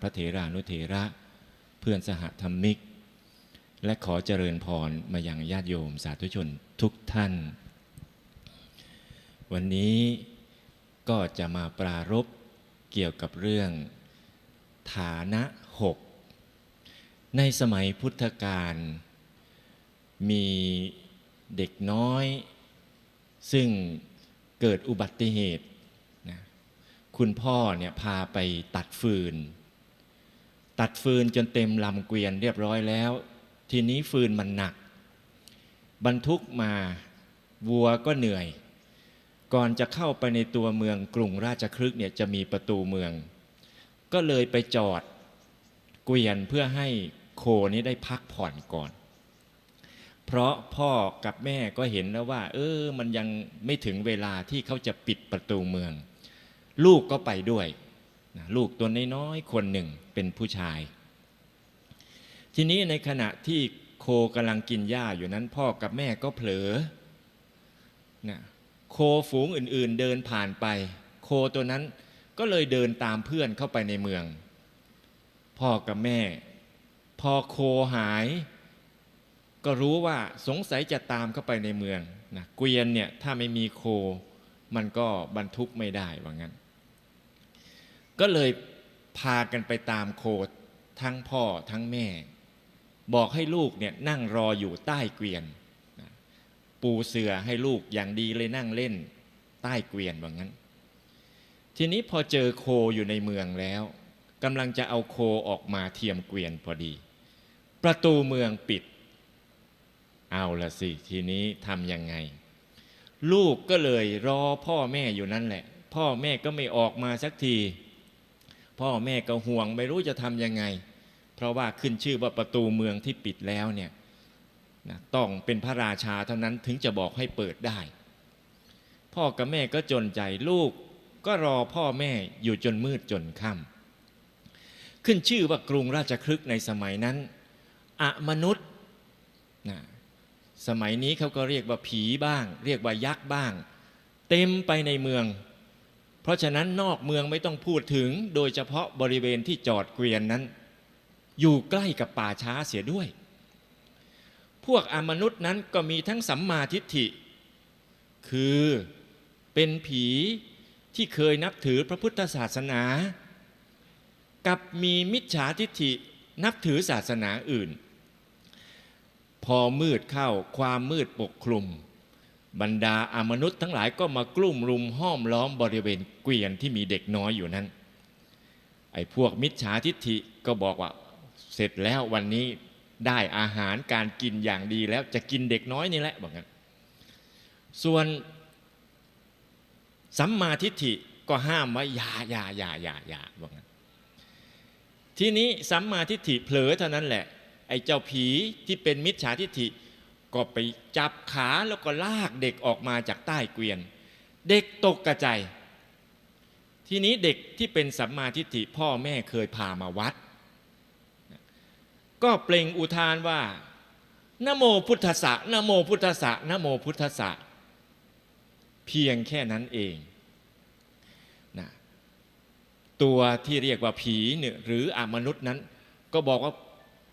พระเถรานุเถระ เพื่อนสหธรรมิก และขอเจริญพรมาอยังญาติโยมสาธุชนทุกท่าน วันนี้ก็จะมาปรารบเกี่ยวกับเรื่อง ฐานะหกในสมัยพุทธกาลมีเด็กน้อย ซึ่งเกิดอุบัติเหตุนะคุณพ่อเนี่ยพาไปตัดฟืน ตัดฟืนจนเต็มลำเกวียนเรียบร้อยแล้ว ทีนี้ฟืนมันหนัก บรรทุกมาวัวก็เหนื่อย ก่อนจะเข้าไปในตัวเมืองกรุงราชครึกเนี่ยจะมีประตูเมือง ก็เลยไปจอดเกวียนเพื่อให้โคนี้ได้พักผ่อนก่อน เพราะพ่อกับแม่ก็เห็นแล้วว่า เออมันยังไม่ถึงเวลาที่เขาจะปิดประตูเมือง ลูกก็ไปด้วย นะลูกตัวน้อยๆคนหนึ่งเป็นผู้ชาย ทีนี้ในขณะที่โคกำลังกินหญ้าอยู่นั้นพ่อกับแม่ก็เผลอนะโคฝูงอื่นๆเดินผ่านไป โคตัวนั้นก็เลยเดินตามเพื่อนเข้าไปในเมือง พ่อกับแม่ พอโคหาย ก็รู้ว่าสงสัยจะตามเข้าไปในเมืองนะเกวียนเนี่ยถ้าไม่มีโคมันก็บรรทุกไม่ได้ว่างั้น ก็เลยพากันไปตามโคทั้งพ่อทั้งแม่ บอกให้ลูกเนี่ยนั่งรออยู่ใต้เกวียน ปูเสือให้ลูกอย่างดีเลยนั่งเล่นใต้เกวียนว่างั้น ทีนี้พอเจอโคอยู่ในเมืองแล้วกำลังจะเอาโคออกมาเทียมเกวียนพอดี ประตูเมืองปิด เอาละสิ ทีนี้ทำยังไง ลูกก็เลยรอพ่อแม่อยู่นั่นแหละ พ่อแม่ก็ไม่ออกมาสักที พ่อแม่ก็ห่วงไม่รู้จะทำยังไง เพราะว่าขึ้นชื่อว่าประตูเมืองที่ปิดแล้วเนี่ยนะต้องเป็นพระราชาเท่านั้นถึงจะบอกให้เปิดได้ พ่อกับแม่ก็จนใจลูกก็รอพ่อแม่อยู่จนมืดจนค่ำขึ้นชื่อว่ากรุงราชครึกในสมัยนั้นอะมนุษย์นะสมัยนี้เขาก็เรียกว่าผีบ้าง เรียกว่ายักษ์บ้าง เต็มไปในเมือง ราะฉะนั้นนอกเมืองไม่ต้องพูดถึง โดยเฉพาะบริเวณที่จอดเกวียนนั้น อยู่ใกล้กับป่าช้าเสียด้วย พวกอมนุษย์นั้นก็มีทั้งสัมมาทิฏฐิ คือเป็นผีที่เคยนับถือพระพุทธศาสนา กับมีมิจฉาทิฏฐินับถือศาสนาอื่น พอมืดเข้าความมืดปกคลุม บรรดาอามนุษย์ทั้งหลายก็มากลุ่มรุมห้อมล้อมบริเวณเกวียนที่มีเด็กน้อยอยู่นั้น ไอ้พวกมิจฉาทิฏฐิก็บอกว่าเสร็จแล้ววันนี้ได้อาหารการกินอย่างดีแล้วจะกินเด็กน้อยนี่แหละบอกงั้น ส่วนสัมมาทิฏฐิก็ห้ามว่าอย่าอย่าอย่าอย่าอย่าบอกงั้น ทีนี้สัมมาทิฏฐิเผลอเท่านั้นแหละไอ้เจ้าผีที่เป็นมิจฉาทิฏฐิ ก็ไปจับขาแล้วก็ลากเด็กออกมาจากใต้เกวียน เด็กตกกระจายทีนี้เด็กที่เป็นสัมมาทิฏฐิพ่อแม่เคยพามาวัด ก็เปล่งอุทานว่านโมพุทธะนโมพุทธะนโมพุทธะเพียงแค่นั้นเองนะตัวที่เรียกว่าผีหรืออมนุษย์นั้น ก็บอกว่า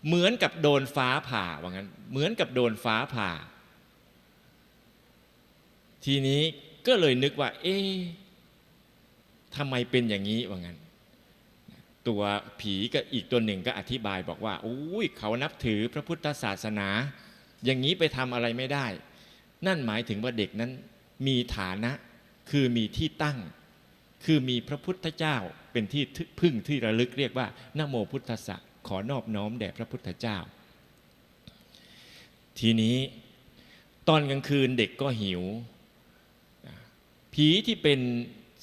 เหมือนกับโดนฟ้าผ่าว่างั้น เหมือนกับโดนฟ้าผ่า ทีนี้ก็เลยนึกว่า เอ๊ะทำไมเป็นอย่างนี้ว่างั้น ตัวผีก็อีกตัวหนึ่งก็อธิบายบอกว่าอุ้ยเขานับถือพระพุทธศาสนา อย่างนี้ไปทำอะไรไม่ได้ นั่นหมายถึงว่าเด็กนั้นมีฐานะคือมีที่ตั้ง คือมีพระพุทธเจ้าเป็นที่พึ่งที่ระลึกเรียกว่านโมพุทธะ ขอนอบน้อมแด่พระพุทธเจ้า ทีนี้ตอนกลางคืนเด็กก็หิว ผีที่เป็น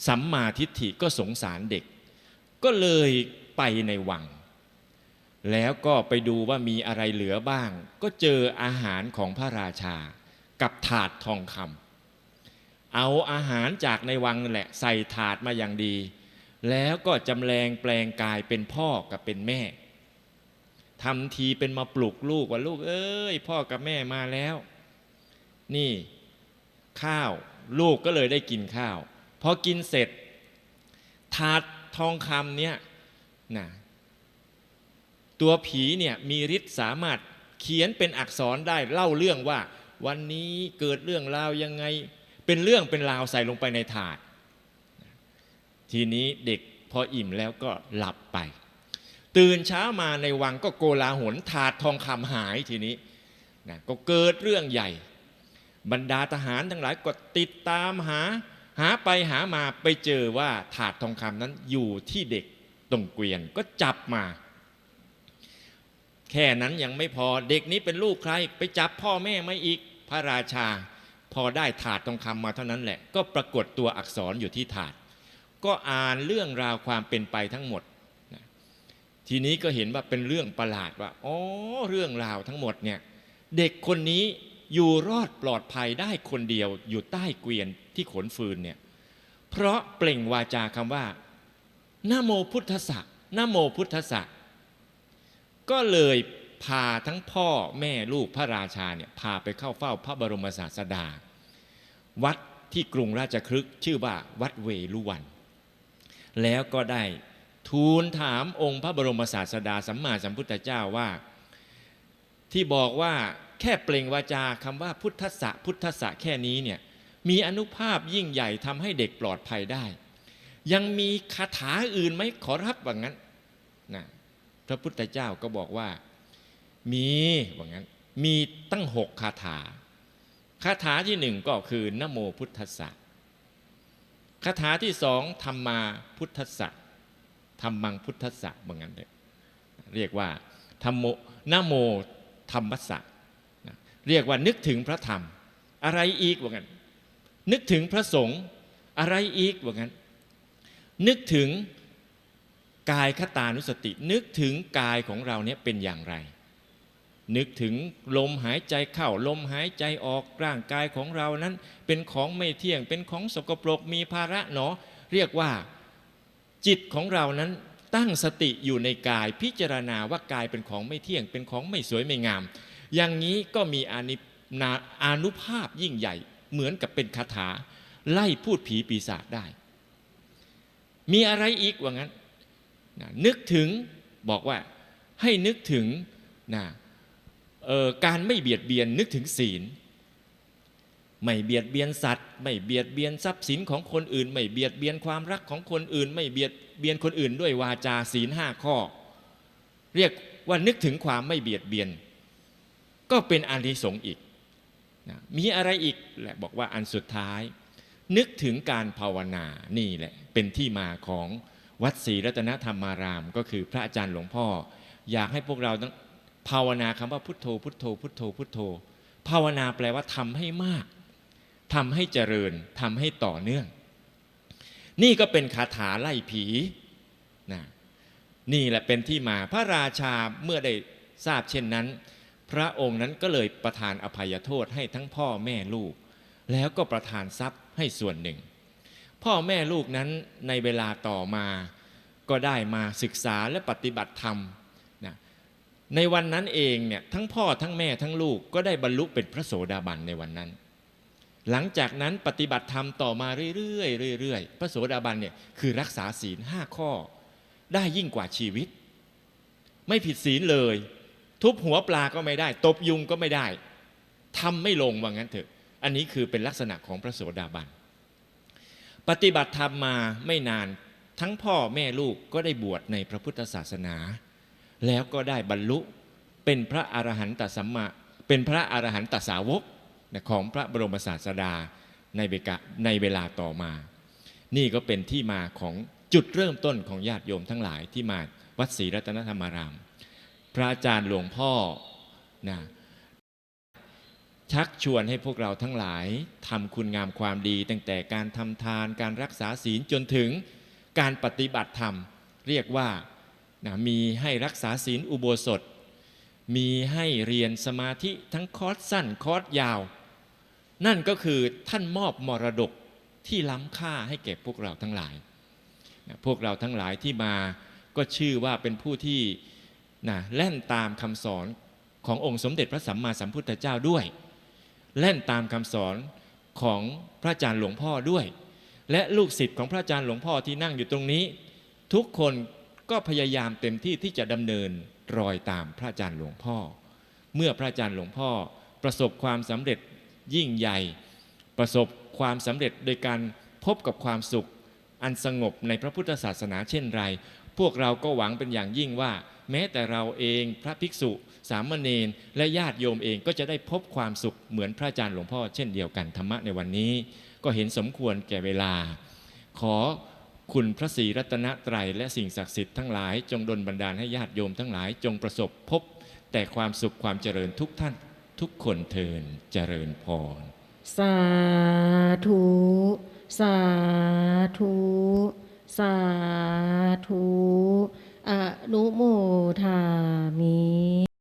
สัมมาทิฏฐิก็สงสารเด็ก ก็เลยไปในวัง แล้วก็ไปดูว่ามีอะไรเหลือบ้าง ก็เจออาหารของพระราชา กับถาดทองคำเอาอาหารจากในวังแหละใส่ถาดมาอย่างดี แล้วก็จำแรงแปลงกายเป็นพ่อกับเป็นแม่ ทำทีเป็นมาปลุกลูกว่าลูกเอ้ยพ่อกับแม่มาแล้ว นี่ข้าวลูกก็เลยได้กินข้าวพอกินเสร็จ ถาดทองคำเนี่ยนะตัวผีเนี่ยมีฤทธิ์สามารถเขียนเป็นอักษรได้เล่าเรื่องว่า วันนี้เกิดเรื่องราวยังไง เป็นเรื่องเป็นราวใส่ลงไปในถาด ทีนี้เด็กพออิ่มแล้วก็หลับไป ตื่นเช้ามาในวังก็โกลาหลถาดทองคำหายทีนี้นะก็เกิดเรื่องใหญ่ บรรดาทหารทั้งหลายก็ติดตามหาหาไปหามาไปเจอว่าถาดทองคำนั้นอยู่ที่เด็กตรงเกวียนก็จับมา แค่นั้นยังไม่พอเด็กนี้เป็นลูกใคร ไปจับพ่อแม่ไม่อีกพระราชา พอได้ถาดทองคำมาเท่านั้นแหละ ก็ปรากฏตัวอักษรอยู่ที่ถาด ก็อ่านเรื่องราวความเป็นไปทั้งหมด ทีนี้ก็เห็นว่าเป็นเรื่องประหลาดว่าอ๋อเรื่องราวทั้งหมดเนี่ยเด็กคนนี้อยู่รอดปลอดภัยได้คนเดียวอยู่ใต้เกวียนที่ขนฟืนเนี่ยเพราะเปล่งวาจาคำว่านะโมพุทธะนะโมพุทธะก็เลยพาทั้งพ่อแม่ลูกพระราชาเนี่ยพาไปเข้าเฝ้าพระบรมศาสดา วัดที่กรุงราชครึกชื่อว่าวัดเวลุวัน แล้วก็ได้ ทูลถามองค์พระบรมศาสดาสัมมาสัมพุทธเจ้าว่า ที่บอกว่าแค่เปล่งวาจาคำว่าพุทธะพุทธะแค่นี้เนี่ยมีอนุภาพยิ่งใหญ่ทำให้เด็กปลอดภัยได้ ยังมีคาถาอื่นไหมขอรับว่างั้นนะพระพุทธเจ้าก็บอกว่ามีว่างั้นมีตั้งหกคาถาคาถาที่หนึ่งก็คือนโมพุทธะคาถาที่สองธรรมาพุทธะ ธรรมังพุทธะว่างั้นเลยเรียกว่าธรรมโมนโมธรรมสะนะเรียกว่านึกถึงพระธรรม อะไรอีกว่างั้น นึกถึงพระสงฆ์อะไรอีกว่างั้น นึกถึงกายคตานุสติ นึกถึงกายของเราเนี่ยเป็นอย่างไร นึกถึงลมหายใจเข้าลมหายใจออกร่างกายของเรานั้น เป็นของไม่เที่ยงเป็นของสกปรกมีภาระหนอ เรียกว่า จิตของเรานั้นตั้งสติอยู่ในกายพิจารณาว่ากายเป็นของไม่เที่ยง เป็นของไม่สวยไม่งาม อย่างนี้ก็มีอานินาอานุภาพยิ่งใหญ่ เหมือนกับเป็นคาถา ไล่พูดผีปีศาจได้ มีอะไรอีกว่างั้นนะนึกถึงบอกว่าให้นึกถึงนะการไม่เบียดเบียนนึกถึงศีล ไม่เบียดเบียนสัตว์ ไม่เบียดเบียนทรัพย์สินของคนอื่น ไม่เบียดเบียนความรักของคนอื่น ไม่เบียดเบียนคนอื่นด้วยวาจาศีลห้าข้อ เรียกว่านึกถึงความไม่เบียดเบียน ก็เป็นอานิสงส์อีกนะมีอะไรอีกแหละบอกว่าอันสุดท้าย นึกถึงการภาวนานี่แหละเป็นที่มาของวัดศรีรัตนธรรมาราม ก็คือพระอาจารย์หลวงพ่อ อยากให้พวกเราต้องภาวนาคำว่าพุทโธพุทโธพุทโธพุทโธ ภาวนาแปลว่าทำให้มาก ทำให้เจริญทำให้ต่อเนื่อง นี่ก็เป็นคาถาไล่ผีนะนี่แหละเป็นที่มาพระราชาเมื่อได้ทราบเช่นนั้น พระองค์นั้นก็เลยประทานอภัยโทษให้ทั้งพ่อแม่ลูก แล้วก็ประทานทรัพย์ให้ส่วนหนึ่ง พ่อแม่ลูกนั้นในเวลาต่อมาก็ได้มาศึกษาและปฏิบัติธรรมนะในวันนั้นเองเนี่ยทั้งพ่อทั้งแม่ทั้งลูกก็ได้บรรลุเป็นพระโสดาบันในวันนั้น หลังจากนั้นปฏิบัติธรรมต่อมาเรื่อยๆเรื่อยๆพระโสดาบันเนี่ยคือรักษาศีลห้าข้อ ได้ยิ่งกว่าชีวิต ไม่ผิดศีลเลย ทุบหัวปลาก็ไม่ได้ ตบยุงก็ไม่ได้ทำไม่ลงว่างั้นเถอะ อันนี้คือเป็นลักษณะของพระโสดาบัน ปฏิบัติธรรมมาไม่นานทั้งพ่อแม่ลูกก็ได้บวชในพระพุทธศาสนา แล้วก็ได้บรรลุเป็นพระอรหันตสัมมาเป็นพระอรหันตสาวก ของพระบรมศาสดาในเวลาในเวลาต่อมา นี่ก็เป็นที่มาของจุดเริ่มต้นของญาติโยมทั้งหลายที่มาวัดศรีรัตนธรรมาราม พระอาจารย์หลวงพ่อนะชักชวนให้พวกเราทั้งหลายทำคุณงามความดี ตั้งแต่การทำทานการรักษาศีลจนถึงการปฏิบัติธรรม เรียกว่านะมีให้รักษาศีลอุโบสถ มีให้เรียนสมาธิทั้งคอร์สสั้นคอร์สยาว นั่นก็คือท่านมอบมรดกที่ล้ำค่าให้แก่พวกเราทั้งหลาย พวกเราทั้งหลายที่มาก็ชื่อว่าเป็นผู้ที่นะแล่นตามคำสอนขององค์สมเด็จพระสัมมาสัมพุทธเจ้าด้วย แล่นตามคำสอนของพระอาจารย์หลวงพ่อด้วย และลูกศิษย์ของพระอาจารย์หลวงพ่อที่นั่งอยู่ตรงนี้ ทุกคนก็พยายามเต็มที่ที่จะดำเนินรอยตามพระอาจารย์หลวงพ่อ เมื่อพระอาจารย์หลวงพ่อประสบความสำเร็จ ยิ่งใหญ่ ประสบความสำเร็จโดยการพบกับความสุข อันสงบในพระพุทธศาสนาเช่นไร พวกเราก็หวังเป็นอย่างยิ่งว่า แม้แต่เราเองพระภิกษุ สามเณรและญาติโยมเองก็จะได้พบความสุขเหมือนพระอาจารย์หลวงพ่อเช่นเดียวกันธรรมะในวันนี้ ก็เห็นสมควรแก่เวลา ขอคุณพระศรีรัตนตรัยและสิ่งศักดิ์สิทธิ์ทั้งหลายจงดลบันดาลให้ญาติโยมทั้งหลายจงประสบพบแต่ความสุขความเจริญทุกท่าน ทุกคนเทินเจริญพร สาธุ สาธุ สาธุ อนุโมทามิ